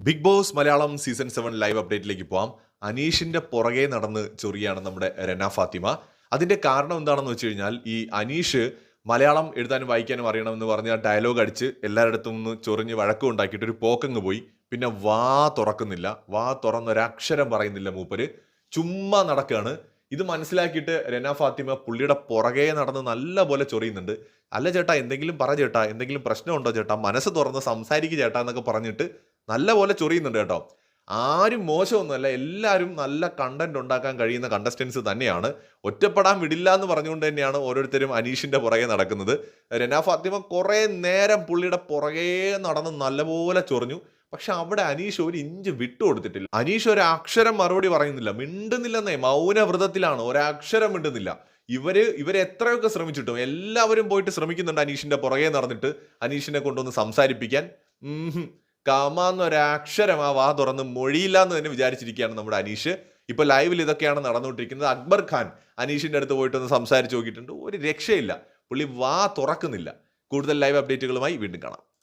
Bigg Boss Malayalam season seven live അപ്ഡേറ്റിലേക്ക് പോവാം. അനീഷിന്റെ പുറകെ നടന്ന് ചൊറിയാണ് നമ്മുടെ രന ഫാത്തിമ. അതിന്റെ കാരണം എന്താണെന്ന് വെച്ച് കഴിഞ്ഞാൽ ഈ അനീഷ് മലയാളം എഴുതാനും വായിക്കാനും അറിയണമെന്ന് പറഞ്ഞ ഡയലോഗ് അടിച്ച് എല്ലാവരുടെ നിന്ന് ചൊറിഞ്ഞ് വഴക്കം ഉണ്ടാക്കിയിട്ട് ഒരു പോക്കങ്ങ് പോയി. പിന്നെ വാ തുറക്കുന്നില്ല. വാ തുറന്നൊരക്ഷരം പറയുന്നില്ല മൂപ്പര്. ചുമ്മാ നടക്കുകയാണ് ഇത് മനസ്സിലാക്കിയിട്ട് രന ഫാത്തിമ പുള്ളിയുടെ പുറകെ നടന്ന് നല്ല പോലെ ചൊറിയുന്നുണ്ട്. അല്ല ചേട്ടാ എന്തെങ്കിലും പറ ചേട്ടാ. എന്തെങ്കിലും പ്രശ്നമുണ്ടോ ചേട്ടാ? മനസ്സ് തുറന്ന് സംസാരിക്കുക ചേട്ടാ എന്നൊക്കെ പറഞ്ഞിട്ട് നല്ല പോലെ ചൊറിയുന്നുണ്ട് കേട്ടോ. ആരും മോശമൊന്നുമല്ല എല്ലാവരും നല്ല കണ്ടന്റ് ഉണ്ടാക്കാൻ കഴിയുന്ന കണ്ടസ്റ്റൻസ് തന്നെയാണ്. ഒറ്റപ്പെടാൻ വിടില്ല എന്ന് പറഞ്ഞുകൊണ്ട് തന്നെയാണ് ഓരോരുത്തരും അനീഷിന്റെ പുറകെ നടക്കുന്നത്. രന ഫാത്തിമ കുറേ നേരം പുള്ളിയുടെ പുറകെ നടന്ന് നല്ലപോലെ ചൊറിഞ്ഞു. പക്ഷെ അവിടെ അനീഷ് ഒരു ഇഞ്ച് വിട്ടു കൊടുത്തിട്ടില്ല. അനീഷ് ഒരു അക്ഷരം മറുപടി പറയുന്നില്ല. മിണ്ടുന്നില്ലെന്നേ മൗനവ്രതത്തിലാണ്. ഒരക്ഷരം മിണ്ടുന്നില്ല. ഇവർ ഇവരെ എത്രയൊക്കെ ശ്രമിച്ചിട്ടും എല്ലാവരും പോയിട്ട് ശ്രമിക്കുന്നുണ്ട് അനീഷിന്റെ പുറകെ നടന്നിട്ട്. അനീഷിനെ കൊണ്ടൊന്ന് സംസാരിപ്പിക്കാൻ. ഉം കമാന്നൊരക്ഷരം ആ വാ തുറന്ന് മൊഴിയില്ല എന്ന് തന്നെ വിചാരിച്ചിരിക്കുകയാണ് നമ്മുടെ അനീഷ്. ഇപ്പൊ ലൈവിൽ ഇതൊക്കെയാണ് നടന്നുകൊണ്ടിരിക്കുന്നത്. അക്ബർ ഖാൻ അനീഷിന്റെ അടുത്ത് പോയിട്ട് ഒന്ന് സംസാരിച്ച് നോക്കിയിട്ടുണ്ട്. ഒരു രക്ഷയില്ല. പുള്ളി വാ തുറക്കുന്നില്ല. കൂടുതൽ ലൈവ് അപ്ഡേറ്റുകളുമായി വീണ്ടും കാണാം.